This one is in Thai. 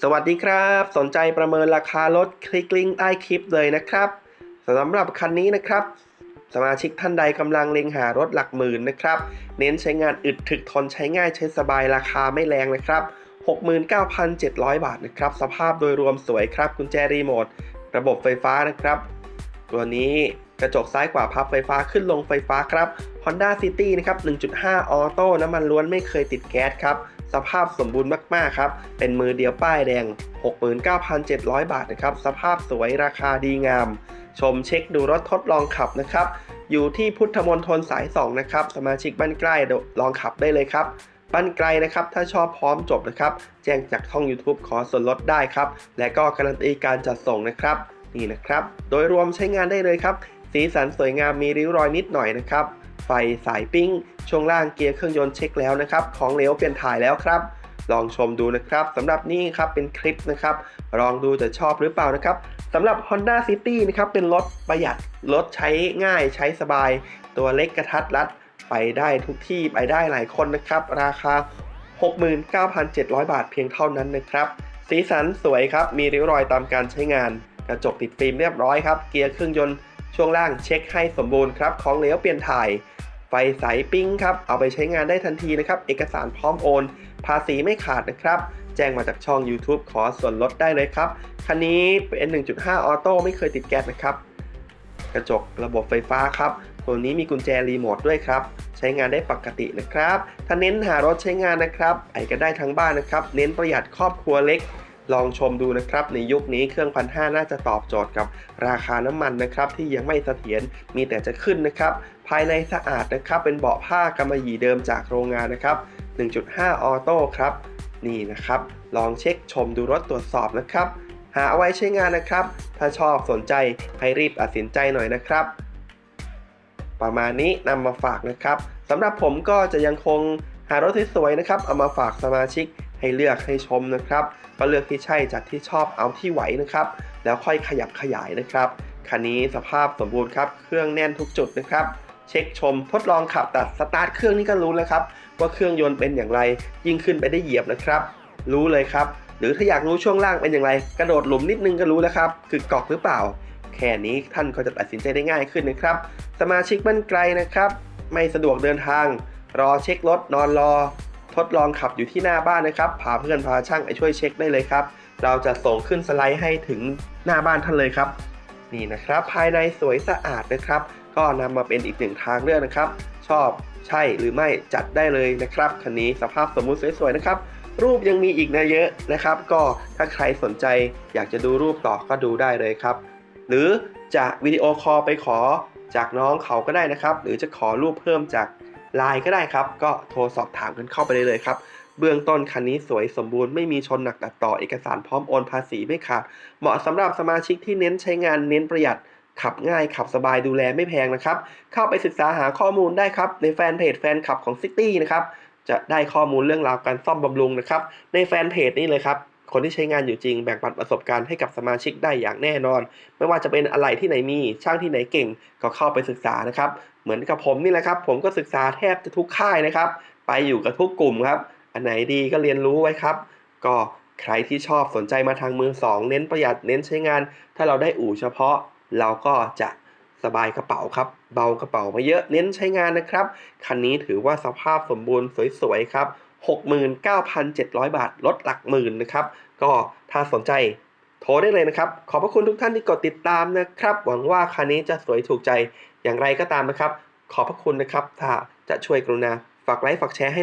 สวัสดีครับ สนใจประเมินราคารถคลิกลิงก์ใต้คลิปเลยนะครับสำหรับคันนี้นะครับ สมาชิกท่านใดกำลังเล็งหารถหลักหมื่นนะครับ เน้นใช้งานอึดถึกทนใช้ง่ายใช้สบายราคาไม่แรงนะครับ 69,700 บาทนะครับ สภาพโดยรวมสวยครับกุญแจรีโมท ระบบไฟฟ้านะครับ ตัวนี้กระจกซ้ายขวาพับไฟฟ้าขึ้นลงไฟฟ้าครับ Honda City นะครับ 1.5 ออโต้น้ำมันล้วนไม่เคยติดแก๊สครับ สภาพสมบูรณ์มากๆครับ เป็นมือเดียวป้ายแดง 69,700 บาทนะครับ สภาพสวยราคาดีงาม ชมเช็คดูรถทดลองขับนะครับ อยู่ที่พุทธมณฑลสาย 2 นะครับ สมาชิกบ้านใกล้ลองขับได้เลยครับบ้านไกลนะครับ ถ้าชอบพร้อมจบนะครับ แจ้งจากช่อง YouTube ขอส่วนลดได้ครับ และก็การันตีการจัดส่งนะครับ นี่นะครับ โดยรวมใช้งานได้เลยครับ สีสันสวยงามมีริ้วรอยนิดหน่อยนะครับ ไฟสายปิ้ง ช่วงล่างเกียร์เครื่องยนต์เช็คแล้วนะครับ ของเหลวเปลี่ยนถ่ายแล้วครับ ลองชมดูนะครับสำหรับนี่ครับเป็นคลิปนะครับ ลองดูจะชอบหรือเปล่านะครับสำหรับ Honda City นะครับเป็นรถประหยัดรถใช้ง่ายใช้สบาย ตัวเล็กกระทัดรัดไปได้ทุกที่ไปได้หลายคนนะครับ ราคา 69,700 บาทเพียงเท่านั้นนะครับ สีสันสวยครับ มีริ้วรอยตามการใช้งาน กระจกติดฟิล์มเรียบร้อยครับ เกียร์เครื่องยนต์ ช่วงล่างเช็คให้สมบูรณ์ครับของเหลวเปลี่ยนถ่าย ไฟใสปิ้งครับ เอาไปใช้งานได้ทันทีนะครับ เอกสารพร้อมโอน ภาษีไม่ขาดนะครับ แจ้งมาจากช่อง YouTube ขอส่วนลดได้เลยครับ คันนี้เป็น 1.5 ออโต้ไม่เคยติดแก๊สนะครับ กระจกระบบไฟฟ้าครับ ตัวนี้มีกุญแจรีโมทด้วยครับ ใช้งานได้ปกตินะครับ ถ้าเน้นหารถใช้งานนะครับไอก็ได้ทั้งบ้านนะครับ เน้นประหยัดครอบครัวเล็ก ลองชมดูนะครับในยุคนี้เครื่องพันห้าน่าจะตอบโจทย์กับราคาน้ำมันนะครับที่ยังไม่เสถียรมีแต่จะขึ้นนะครับภายในสะอาดนะครับเป็นเบาะผ้ากำมะหยี่เดิมจากโรงงานนะครับ 1.5 ออโต้ครับนี่นะครับ ลองเช็คชมดูรถตรวจสอบนะครับ หาเอาไว้ใช้งานนะครับ ถ้าชอบสนใจให้รีบตัดสินใจหน่อยนะครับ ประมาณนี้นำมาฝากนะครับสำหรับผมก็จะยังคงหารถสวยๆนะครับ เอามาฝากสมาชิก ให้เลือกให้ชมนะครับ ก็เลือกที่ใช่จากที่ชอบเอาที่ไหวนะครับ แล้วค่อยขยับขยายนะครับคันนี้สภาพสมบูรณ์ครับ เครื่องแน่นทุกจุดนะครับ เช็คชมทดลองขับแต่สตาร์ทเครื่องนี่ก็รู้แล้วครับว่าเครื่องยนต์เป็นอย่างไร ยิ่งขึ้นไปได้เหยียบนะครับ รู้เลยครับ หรือถ้าอยากรู้ช่วงล่างเป็นอย่างไร กระโดดหลุมนิดนึงก็รู้แล้วครับคือกอกหรือเปล่า แค่นี้ท่านก็จะตัดสินใจได้ง่ายขึ้นนะครับ สมาชิกบ้านไกลนะครับ ไม่สะดวกเดินทาง รอเช็ครถนอนรอ ทดลองขับอยู่ที่หน้าบ้านนะครับ พาเพื่อนพาช่างไปช่วยเช็คได้เลยครับ เราจะส่งขึ้นสไลด์ให้ถึงหน้าบ้านท่านเลยครับ นี่นะครับ ภายในสวยสะอาดนะครับ ก็นำมาเป็นอีกหนึ่งทางเลือกนะครับ ชอบใช่หรือไม่จัดได้เลยนะครับคันนี้สภาพสมมุติสวยๆนะครับ รูปยังมีอีกนะเยอะนะครับ ก็ถ้าใครสนใจอยากจะดูรูปต่อก็ดูได้เลยครับ หรือจะวิดีโอคอลไปขอจากน้องเขาก็ได้นะครับ หรือจะขอรูปเพิ่มจาก ไลน์ก็ได้ครับ ก็โทรสอบถามกันเข้าไปได้เลยครับ เบื้องต้นคันนี้สวยสมบูรณ์ไม่มีชนหนักตัดต่อเอกสารพร้อมโอนภาษีไม่ขาดเหมาะสำหรับสมาชิกที่เน้นใช้งานเน้นประหยัดขับง่ายขับสบายดูแลไม่แพงนะครับ เข้าไปศึกษาหาข้อมูลได้ครับ ในแฟนเพจแฟนคลับของซิตี้นะครับจะได้ข้อมูลเรื่องราวการซ่อมบำรุงนะครับ ในแฟนเพจนี้เลยครับ คนที่ใช้งานอยู่จริงแบ่งปันประสบการณ์ให้กับสมาชิกได้อย่างแน่นอน ไม่ว่าจะเป็นอะไรที่ไหนมีช่างที่ไหนเก่ง ก็เข้าไปศึกษานะครับ เหมือนกับผมนี่แหละครับ ผมก็ศึกษาแทบจะทุกค่ายนะครับ ไปอยู่กับทุกกลุ่มครับ อันไหนดีก็เรียนรู้ไว้ครับ ก็ใครที่ชอบสนใจมาทางมือสองเน้นประหยัดเน้นใช้งาน ถ้าเราได้อู่เฉพาะ เราก็จะสบายกระเป๋าครับ เบากระเป๋ามาเยอะเน้นใช้งานนะครับ คันนี้ถือว่าสภาพสมบูรณ์สวยๆครับ 69,700 บาทลดหลักหมื่นนะครับ ก็ถ้าสนใจ โทรได้เลยนะครับ ขอบพระคุณทุกท่านที่กดติดตามนะครับ หวังว่าคันนี้จะสวยถูกใจอย่างไรก็ตามนะครับ ขอบพระคุณนะครับ ถ้าจะช่วยกรุณาฝากไลค์ฝากแชร์ให้